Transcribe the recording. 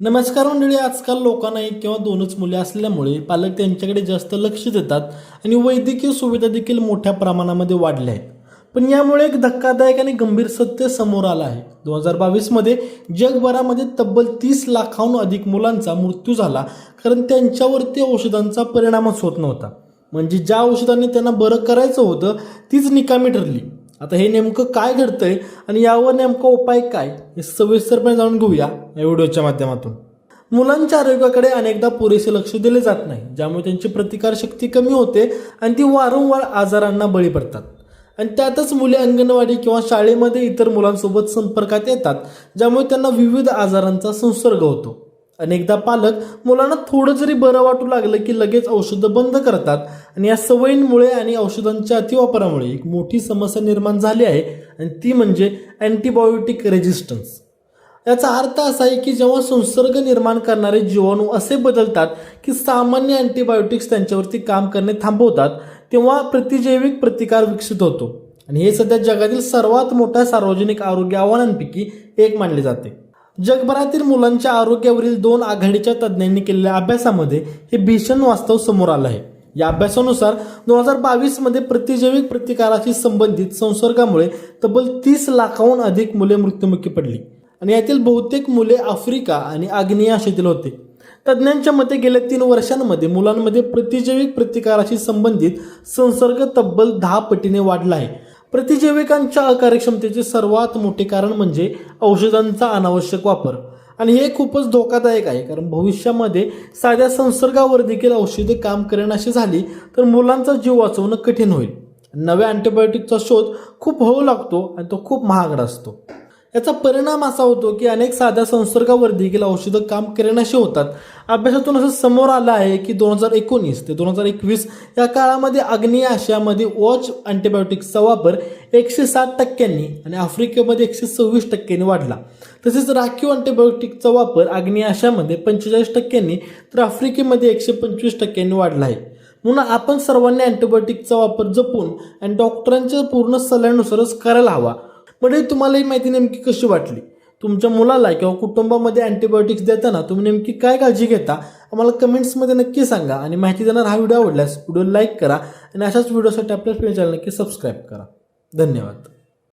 नमस्कार मंडळी आजकाल लोकांना एक किंवा दोनच मुले असल्यामुळे पालक त्यांच्याकडे जास्त लक्ष देतात आणि वैद्यकीय सुविधा देखील मोठ्या प्रमाणामध्ये वाढल्या आहेत. पण यामुळे एक धक्कादायक आणि गंभीर सत्य समोर आलं आहे. दोन हजार बावीसमध्ये जगभरामध्ये तब्बल तीस लाखाहून अधिक मुलांचा मृत्यू झाला कारण त्यांच्यावरती औषधांचा परिणामच होत नव्हता. म्हणजे ज्या औषधांनी त्यांना बरं करायचं होतं तीच निकामी ठरली. आता हे नेमकं काय घडतंय आणि यावर नेमका उपाय काय हे सविस्तरपणे जाणून घेऊया या व्हिडिओच्या माध्यमातून. मुलांच्या आरोग्याकडे अनेकदा पुरेसे लक्ष दिले जात नाही ज्यामुळे त्यांची प्रतिकारशक्ती कमी होते आणि ती वारंवार आजारांना बळी पडतात. आणि त्यातच मुले अंगणवाडी किंवा शाळेमध्ये इतर मुलांसोबत संपर्कात येतात ज्यामुळे त्यांना विविध आजारांचा संसर्ग होतो. अनेकदा पालक मुलांना थोडं जरी बरं वाटू लागलं की लगेच औषधं बंद करतात. आणि या सवयींमुळे आणि औषधांच्या अतिवापरामुळे एक मोठी समस्या निर्माण झाली आहे आणि ती म्हणजे अँटीबायोटिक रेजिस्टन्स. याचा अर्थ असा आहे की जेव्हा संसर्ग निर्माण करणारे जीवाणू असे बदलतात की सामान्य अँटीबायोटिक्स त्यांच्यावरती काम करणे थांबवतात तेव्हा प्रतिजैविक प्रतिकार विकसित होतो. आणि हे सध्या जगातील सर्वात मोठ्या सार्वजनिक आरोग्य आव्हानांपैकी एक मानले जाते. जगभरातील मुलांच्या आरोग्यावरील दोन आघाडीच्या तज्ज्ञांनी केलेल्या अभ्यासामध्ये हे भीषण वास्तव समोर आलं आहे. या अभ्यासानुसार दोन हजार बावीसमध्ये प्रतिजैविक प्रतिकाराशी संबंधित संसर्गामुळे तब्बल तीस लाखाहून अधिक मुले मृत्युमुखी पडली. आणि यातील बहुतेक मुले आफ्रिका आणि आग्नेय आशियातील होते. तज्ज्ञांच्या मते गेल्या तीन वर्षांमध्ये मुलांमध्ये प्रतिजैविक प्रतिकाराशी संबंधित संसर्ग तब्बल दहा पटीने वाढला आहे. प्रतिजैविकांच्या अकार्यक्षमतेचे सर्वात मोठे कारण म्हणजे औषधांचा अनावश्यक वापर. आणि हे खूपच धोकादायक आहे कारण भविष्यामध्ये साध्या संसर्गावर देखील औषधे काम करेनाशी झाली तर मुलांचा जीव वाचवणं कठीण होईल. नव्या अँटीबायोटिकचा शोध खूप होऊ लागतो आणि तो खूप महागडा असतो. याचा परिणाम असा होतो की अनेक साध्या संसर्गावर देखील औषधं काम करेनाशी होतात. अभ्यासातून असं समोर आलं आहे की दोन हजार एकोणीस ते दोन हजार एकवीस या काळामध्ये आग्नेय आशियामध्ये वॉच अँटीबायोटिक्सचा वापर एकशे सात टक्क्यांनी आणि आफ्रिकेमध्ये एकशे सव्वीस टक्क्यांनी वाढला. तसेच राखीव अँटीबायोटिकचा वापर आग्नेय आशियामध्ये पंचेचाळीस टक्क्यांनी तर आफ्रिकेमध्ये एकशे पंचवीस टक्क्यांनी वाढला आहे. म्हणून आपण सर्वांनी अँटीबायोटिकचा वापर जपून आणि डॉक्टरांच्या पूर्ण सल्ल्यानुसारच करायला हवा. म्हणजे तुम्हाला ही माहिती नेमकी कशी वाटली? तुमच्या मुलाला किंवा कुटुंबामध्ये अँटीबायोटिक्स देताना तुम्ही नेमकी काय काळजी घेता? आम्हाला कमेंट्समध्ये नक्की सांगा आणि माहिती देणार हा व्हिडिओ आवडल्यास व्हिडिओ लाईक करा आणि अशाच व्हिडिओसाठी आपल्या चॅनल नक्की सबस्क्राईब करा. धन्यवाद.